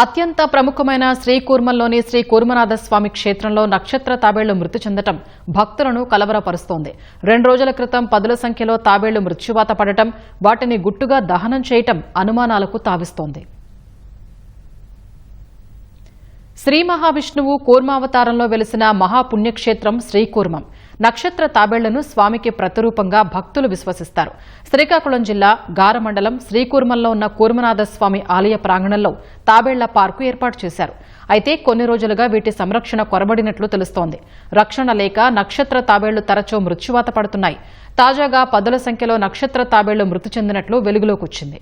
అత్యంత ప్రముఖమైన శ్రీకూర్మంలోని శ్రీ కూర్మనాథ స్వామి క్షేత్రంలో నక్షత్ర తాబేళ్ళు మృతి చెందటం భక్తులను కలవరపరుస్తోంది. రెండు రోజుల క్రితం పదుల సంఖ్యలో తాబేళ్ళు మృత్యువాత పడటం వాటిని గుట్టుగా దహనం చేయటం అనుమానాలకు తావిస్తోంది. శ్రీ మహావిష్ణువు కూర్మావతారంలో వెలిసిన మహాపుణ్యక్షేత్రం శ్రీకూర్మం. నక్షత్ర తాబేళ్ళను స్వామికి ప్రతిరూపంగా భక్తులు విశ్వసిస్తారు. శ్రీకాకుళం జిల్లా గారమండలం శ్రీకూర్మంలో ఉన్న కూర్మనాథస్వామి ఆలయ ప్రాంగణంలో తాబేళ్ళ పార్కు ఏర్పాటు చేశారు. అయితే కొన్ని రోజులుగా వీటి సంరక్షణ కొరబడినట్లు తెలుస్తోంది. రక్షణ లేక నక్షత్ర తాబేళ్ళు తరచూ మృత్యువాత పడుతున్నాయి. తాజాగా పదుల సంఖ్యలో నక్షత్ర తాబేళ్ళు మృతి చెందినట్లు వెలుగులోకి వచ్చింది.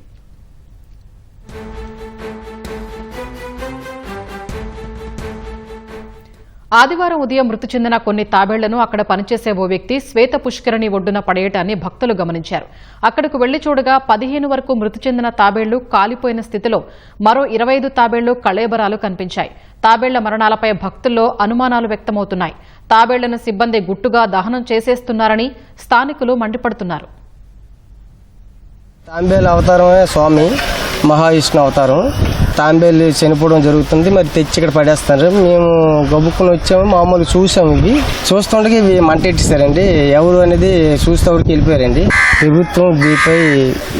ఆదివారం ఉదయం మృతి చెందిన కొన్ని తాబేళ్ళను అక్కడ పనిచేసే ఓ వ్యక్తి శ్వేత పుష్కరిణి ఒడ్డున పడేయటాన్ని భక్తులు గమనించారు. అక్కడకు వెళ్ళి చూడగా పదిహేను వరకు మృతి చెందిన తాబేళ్ళు కాలిపోయిన స్థితిలో మరో ఇరవై ఐదు తాబేళ్ళు కళేబరాలు కనిపించాయి. తాబేళ్ళ మరణాలపై భక్తుల్లో అనుమానాలు వ్యక్తమవుతున్నాయి. తాబేళ్ళను సిబ్బంది గుట్టుగా దహనం చేసేస్తున్నారని స్థానికులు మండిపడుతున్నారు. తాంబేల అవతారమే స్వామి. మహావిష్ణు అవతారం. తాంబేలు చనిపోవడం జరుగుతుంది. మరి తెచ్చి ఇక్కడ పడేస్తారు మేము గబుక్కుని వచ్చాము. మామూలు చూసాము ఇవి. చూస్తుండగా ఇవి మంటెట్టిస్తారండి ఎవరు అనేది చూస్తే ఎవరికి వెళ్ళిపోయారండి. ప్రభుత్వం దీపై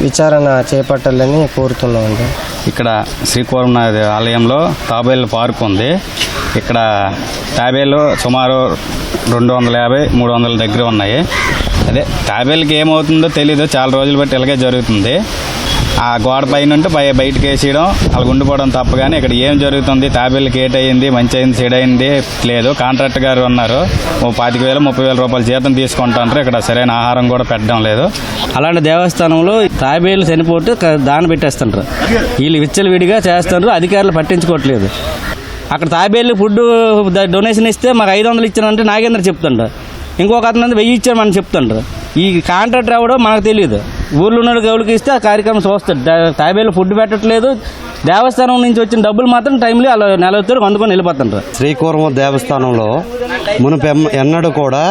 విచారణ చేపట్టాలని కోరుతున్నామండి. ఇక్కడ శ్రీకూర్మనాథ ఆలయంలో తాబేలు పార్క్ ఉంది. ఇక్కడ తాబేలు సుమారు రెండు వందల యాభై మూడు వందల దగ్గర ఉన్నాయి. అదే తాబేలుకి ఏమవుతుందో తెలీదు. చాలా రోజులు బట్టి ఇలాగే జరుగుతుంది. ఆ గోడ పైన ఉంటే పై బయటకు వేసేయడం అలా ఉండిపోవడం తప్ప కానీ ఇక్కడ ఏం జరుగుతుంది? తాబేళ్ళకి ఏటయింది మంచి అయింది చెడు అయింది లేదు. కాంట్రాక్ట్ గారు ఉన్నారు. ఓ పాతిక వేలు ముప్పై వేల రూపాయలు జీతం తీసుకుంటారు ఇక్కడ సరైన ఆహారం కూడా పెట్టడం లేదు. అలాంటి దేవస్థానంలో తాబేలు చనిపోతే దాన పెట్టేస్తుంటారు. వీళ్ళు విచ్చలు విడిగా చేస్తారు అధికారులు పట్టించుకోవట్లేదు. అక్కడ తాబేళ్ళు ఫుడ్ డొనేషన్ ఇస్తే మాకు ఐదు వందలు ఇచ్చానంటే నాగేంద్ర చెప్తుండ్రు. ఇంకొక అతను వెయ్యి ఇచ్చామని చెప్తుండ్రు. ఈ కాంట్రాక్ట్ రావడం మనకు తెలియదు. ఊర్లో ఉన్న గౌలికి ఇస్తే ఆ కార్యక్రమం చూస్తాడు. తాబేలు ఫుడ్ పెట్టట్లేదు. దేవస్థానం నుంచి వచ్చిన డబ్బులు మాత్రం టైంలో అలా నెల వచ్చారు అందుకొని వెళ్ళిపోతుంటారు శ్రీకూర్మ దేవస్థానంలో మునుపు ఎన్నడూ కూడా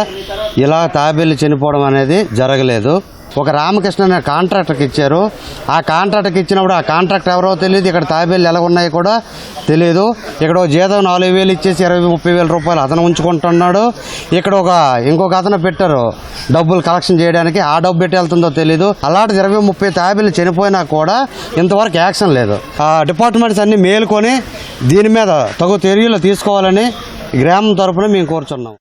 ఇలా తాబేలు చనిపోవడం అనేది జరగలేదు. ఒక రామకృష్ణ అనే కాంట్రాక్టర్కి ఇచ్చారు. ఆ కాంట్రాక్టర్కి ఇచ్చినప్పుడు ఆ కాంట్రాక్ట్ ఎవరో తెలియదు ఇక్కడ తాబేలు ఎలా ఉన్నాయో కూడా తెలియదు ఇక్కడ జీతం నాలుగు వేలు ఇచ్చేసి ఇరవై ముప్పై వేల రూపాయలు అతను ఉంచుకుంటున్నాడు. ఇక్కడ ఒక ఇంకొక అతను పెట్టారు. డబ్బులు కలెక్షన్ చేయడానికి ఆ డబ్బు పెట్టి వెళ్తుందో తెలియదు అలాంటి ఇరవై ముప్పై తాబేలు చనిపోయినా కూడా ఇంతవరకు యాక్షన్ లేదు. ఆ డిపార్ట్మెంట్స్ అన్ని మేలుకొని దీని మీద తగు చర్యలు తీసుకోవాలని గ్రామం తరపున మేము కోరుచున్నాం.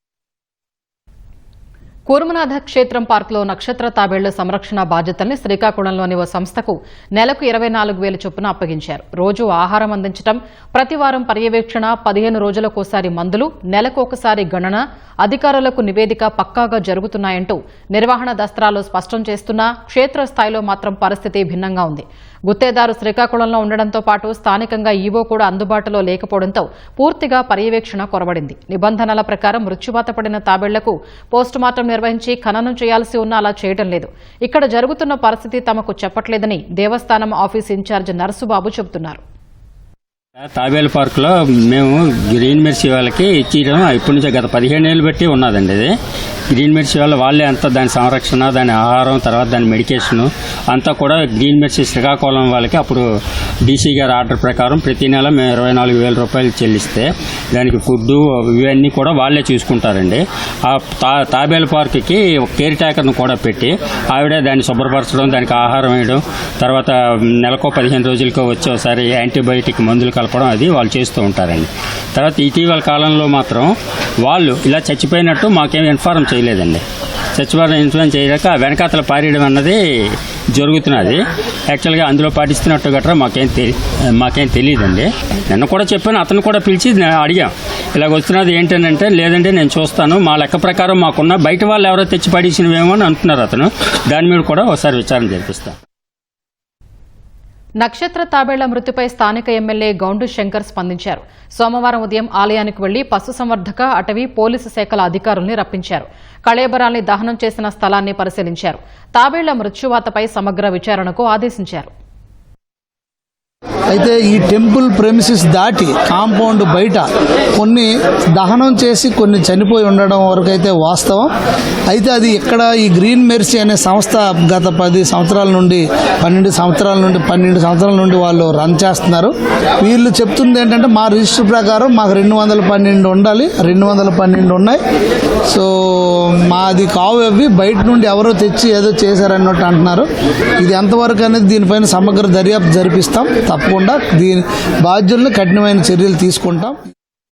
కూర్మనాథ క్షేత్రం పార్కులో నక్షత్ర తాబేళ్ళ సంరక్షణ బాధ్యతల్ని శ్రీకాకుళంలోని ఓ సంస్థకు నెలకు ఇరవై నాలుగు వేల చొప్పున అప్పగించారు. రోజు ఆహారం అందించడం ప్రతివారం పర్యవేక్షణ పదిహేను రోజులకోసారి మందులు నెలకు ఒకసారి గణన అధికారులకు నివేదిక పక్కాగా జరుగుతున్నాయంటూ నిర్వహణ దస్త్రాలు స్పష్టం చేస్తున్నా క్షేత్రస్థాయిలో మాత్రం పరిస్థితి భిన్నంగా ఉంది. గుత్తేదారు శ్రీకాకుళంలో ఉండడంతో పాటు స్థానికంగా ఈవో కూడా అందుబాటులో లేకపోవడంతో పూర్తిగా పర్యవేక్షణ కొరబడింది. నిబంధనల ప్రకారం మృత్యువాత పడిన తాబేళ్ళకు పోస్టుమార్టం నిర్వహించి ఖననం చేయాల్సి ఉన్నా అలా చేయడం లేదు. ఇక్కడ జరుగుతున్న పరిస్థితి తమకు చెప్పట్లేదని దేవస్థానం ఆఫీస్ ఇన్ఛార్జ్ నరసుబాబు చెబుతున్నారు. తాబేలు పార్కులో మేము గ్రీన్ మిర్చి వాళ్ళకి ఇచ్చియడం ఇప్పటి నుంచే గత పదిహేను ఏళ్ళు బట్టి ఉన్నదండి ఇది. గ్రీన్ మిర్చి వల్ల వాళ్ళే అంతా దాని సంరక్షణ దాని ఆహారం తర్వాత దాని మెడికేషన్ అంతా కూడా గ్రీన్ మిర్చి శ్రీకాకుళం వాళ్ళకి అప్పుడు డీసీ గారి ఆర్డర్ ప్రకారం ప్రతి నెల మేము ఇరవై నాలుగు వేల రూపాయలు చెల్లిస్తే దానికి ఫుడ్ ఇవన్నీ కూడా వాళ్ళే చూసుకుంటారండి. ఆ తా తాబేలు పార్క్కి కేర్ టేకర్ను కూడా పెట్టి ఆవిడే దాన్ని శుభ్రపరచడం దానికి ఆహారం వేయడం తర్వాత నెలకో పదిహేను రోజులకో వచ్చి ఒకసారి యాంటీబయాటిక్ మందులు కలపడం అది వాళ్ళు చేస్తూ ఉంటారండి. తర్వాత ఇటీవల కాలంలో మాత్రం వాళ్ళు ఇలా చచ్చిపోయినట్టు మాకేం ఇన్ఫార్మ్ చేయలేదండి. సచివాలయం ఇన్ఫ్లుయెన్స్ చేయలేక వెనకాతల పారేయడం అన్నది జరుగుతున్నది. యాక్చువల్గా అందులో పాటిస్తున్నట్టు గట్రా మాకేం తెలి మాకేం తెలియదండి. నిన్న కూడా చెప్పాను అతను కూడా పిలిచి అడిగాం. ఇలాగ వస్తున్నది ఏంటంటే లేదంటే నేను చూస్తాను మా లెక్క ప్రకారం మాకున్న బయట వాళ్ళు ఎవరో తెచ్చి పడేసినవేమో అని అంటున్నారు అతను. దాని మీద కూడా ఒకసారి విచారణ జరిపిస్తాను నక్షత్ర తాబేళ్ళ మృతిపై స్థానిక ఎమ్మెల్యే గౌండు శంకర్ స్పందించారు. సోమవారం ఉదయం ఆలయానికి వెళ్ళి పశుసంవర్ధక అటవీ పోలీసు శాఖల అధికారుల్ని రప్పించారు. కళేబరాల్ని దహనం చేసిన స్థలాన్ని పరిశీలించారు. తాబేళ్ళ మృత్యువాతపై సమగ్ర విచారణకు ఆదేశించారు. అయితే ఈ టెంపుల్ ప్రెమిసిస్ దాటి కాంపౌండ్ బయట కొన్ని దహనం చేసి కొన్ని చనిపోయి ఉండడం వరకు అయితే వాస్తవం. అయితే అది ఇక్కడ ఈ గ్రీన్ మెర్సీ అనే సంస్థ గత పది సంవత్సరాల నుండి పన్నెండు సంవత్సరాల నుండి పన్నెండు సంవత్సరాల నుండి వాళ్ళు రన్ చేస్తున్నారు. వీళ్ళు చెప్తుంది ఏంటంటే మా రిజిస్టర్ ప్రకారం మాకు రెండు వందల పన్నెండు ఉండాలి రెండు వందల పన్నెండు ఉన్నాయి. సో మాది కావు అవి బయట నుండి ఎవరో తెచ్చి ఏదో చేశారన్నట్టు అంటున్నారు. ఇది ఎంతవరకు అనేది దీనిపైన సమగ్ర దర్యాప్తు జరిపిస్తాం. తప్పకుండా తప్పకుండా దీని బాధ్యులను కఠినమైన చర్యలు తీసుకుంటాం.